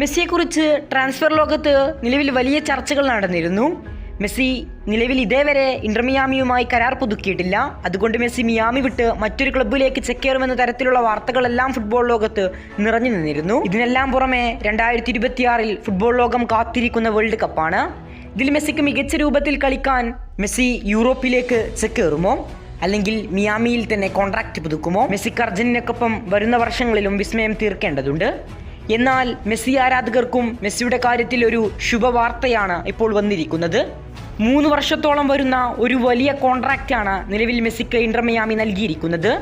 മെസ്സിയെക്കുറിച്ച് transfer ലോകത്ത് നിലവിൽ വലിയ ചർച്ചകൾ നടന്നിരുന്നു. മെസ്സി നിലവിൽ ഇതേവരെ ഇന്റർമിയാമിയുമായി കരാർ പുതുക്കിയിട്ടില്ല. അതുകൊണ്ട് മെസ്സി മിയാമി വിട്ട് മറ്റൊരു ക്ലബ്ബിലേക്ക് ചെക്കേറുമെന്ന തരത്തിലുള്ള വാർത്തകളെല്ലാം ഫുട്ബോൾ ലോകത്ത് നിറഞ്ഞു നിന്നിരുന്നു. ഇതിനെല്ലാം പുറമെ രണ്ടായിരത്തി ഇരുപത്തിയാറിൽ ഫുട്ബോൾ ലോകം കാത്തിരിക്കുന്ന വേൾഡ് കപ്പാണ് ഇതിൽ മെസ്സിക്ക് മികച്ച രൂപത്തിൽ കളിക്കാൻ മെസ്സി യൂറോപ്പിലേക്ക് ചെക്കേറുമോ? അല്ലെങ്കിൽ മിയാമിയിൽ തന്നെ കോൺട്രാക്റ്റ് പുതുക്കുമോ? മെസ്സിക്ക് അർജന്റീനക്കൊപ്പം വരുന്ന വർഷങ്ങളിലും വിസ്മയം തീർക്കേണ്ടതുണ്ട്. എന്നാൽ മെസ്സി ആരാധകർക്കും മെസ്സിയുടെ കാര്യത്തിൽ ഒരു ശുഭവാർത്തയാണ് ഇപ്പോൾ വന്നിരിക്കുന്നത്. മൂന്ന് വർഷത്തോളം വരുന്ന ഒരു വലിയ കോൺട്രാക്റ്റാണ് നിലവിൽ മെസ്സിക്ക് ഇന്റർ മിയാമി നൽകിയിരിക്കുന്നത്.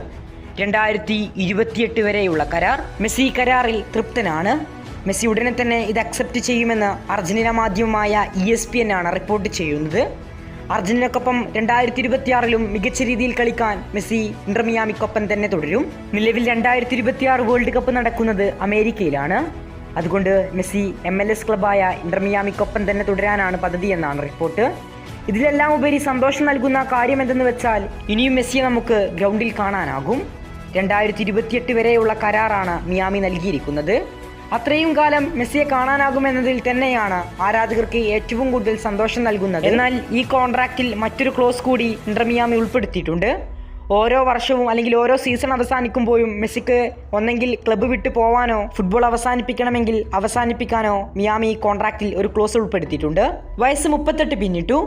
രണ്ടായിരത്തി ഇരുപത്തിയെട്ട് വരെയുള്ള കരാർ മെസ്സി കരാറിൽ തൃപ്തനാണ്. മെസ്സി ഉടനെ തന്നെ ഇത് അക്സെപ്റ്റ് ചെയ്യുമെന്ന് അർജന്റീന മാധ്യമമായ ഇ എസ് പി ആണ് റിപ്പോർട്ട് ചെയ്യുന്നത്. അർജന്റീനക്കൊപ്പം രണ്ടായിരത്തി ഇരുപത്തിയാറിലും മികച്ച രീതിയിൽ കളിക്കാൻ മെസ്സി ഇന്റർമിയാമിക്കൊപ്പം തന്നെ തുടരും. നിലവിൽ രണ്ടായിരത്തി ഇരുപത്തിയാറ് വേൾഡ് കപ്പ് നടക്കുന്നത് അമേരിക്കയിലാണ്. അതുകൊണ്ട് മെസ്സി എം എൽ എസ് ക്ലബായ ഇന്റർമിയാമിക്കൊപ്പം തന്നെ തുടരാനാണ് പദ്ധതി എന്നാണ് റിപ്പോർട്ട്. ഇതിലെല്ലാം ഉപരി സന്തോഷം നൽകുന്ന കാര്യം എന്തെന്ന് വെച്ചാൽ ഇനിയും മെസ്സിയെ നമുക്ക് ഗ്രൗണ്ടിൽ കാണാനാകും. രണ്ടായിരത്തി ഇരുപത്തിയെട്ട് വരെയുള്ള കരാറാണ് മിയാമി നൽകിയിരിക്കുന്നത്. അത്രയും കാലം മെസ്സിയെ കാണാനാകുമെന്നതിൽ തന്നെയാണ് ആരാധകർക്ക് ഏറ്റവും കൂടുതൽ സന്തോഷം നൽകുന്നത്. എന്നാൽ ഈ കോൺട്രാക്റ്റിൽ മറ്റൊരു ക്ലോസ് കൂടി ഇന്റർമിയാമി ഉൾപ്പെടുത്തിയിട്ടുണ്ട്. ഓരോ വർഷവും അല്ലെങ്കിൽ ഓരോ സീസൺ അവസാനിക്കുമ്പോഴും മെസ്സിക്ക് ഒന്നെങ്കിൽ ക്ലബ്ബ് വിട്ടു പോവാനോ ഫുട്ബോൾ അവസാനിപ്പിക്കണമെങ്കിൽ അവസാനിപ്പിക്കാനോ മിയാമി കോൺട്രാക്റ്റിൽ ഒരു ക്ലോസ് ഉൾപ്പെടുത്തിയിട്ടുണ്ട്. വയസ്സ് മുപ്പത്തെട്ട് പിന്നിട്ടു.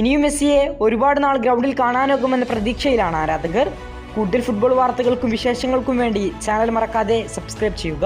ഇനിയും മെസ്സിയെ ഒരുപാട് നാൾ ഗ്രൗണ്ടിൽ കാണാനാകുമെന്ന പ്രതീക്ഷയിലാണ് ആരാധകർ. കൂടുതൽ ഫുട്ബോൾ വാർത്തകൾക്കും വിശേഷങ്ങൾക്കും വേണ്ടി ചാനൽ മറക്കാതെ സബ്സ്ക്രൈബ് ചെയ്യുക.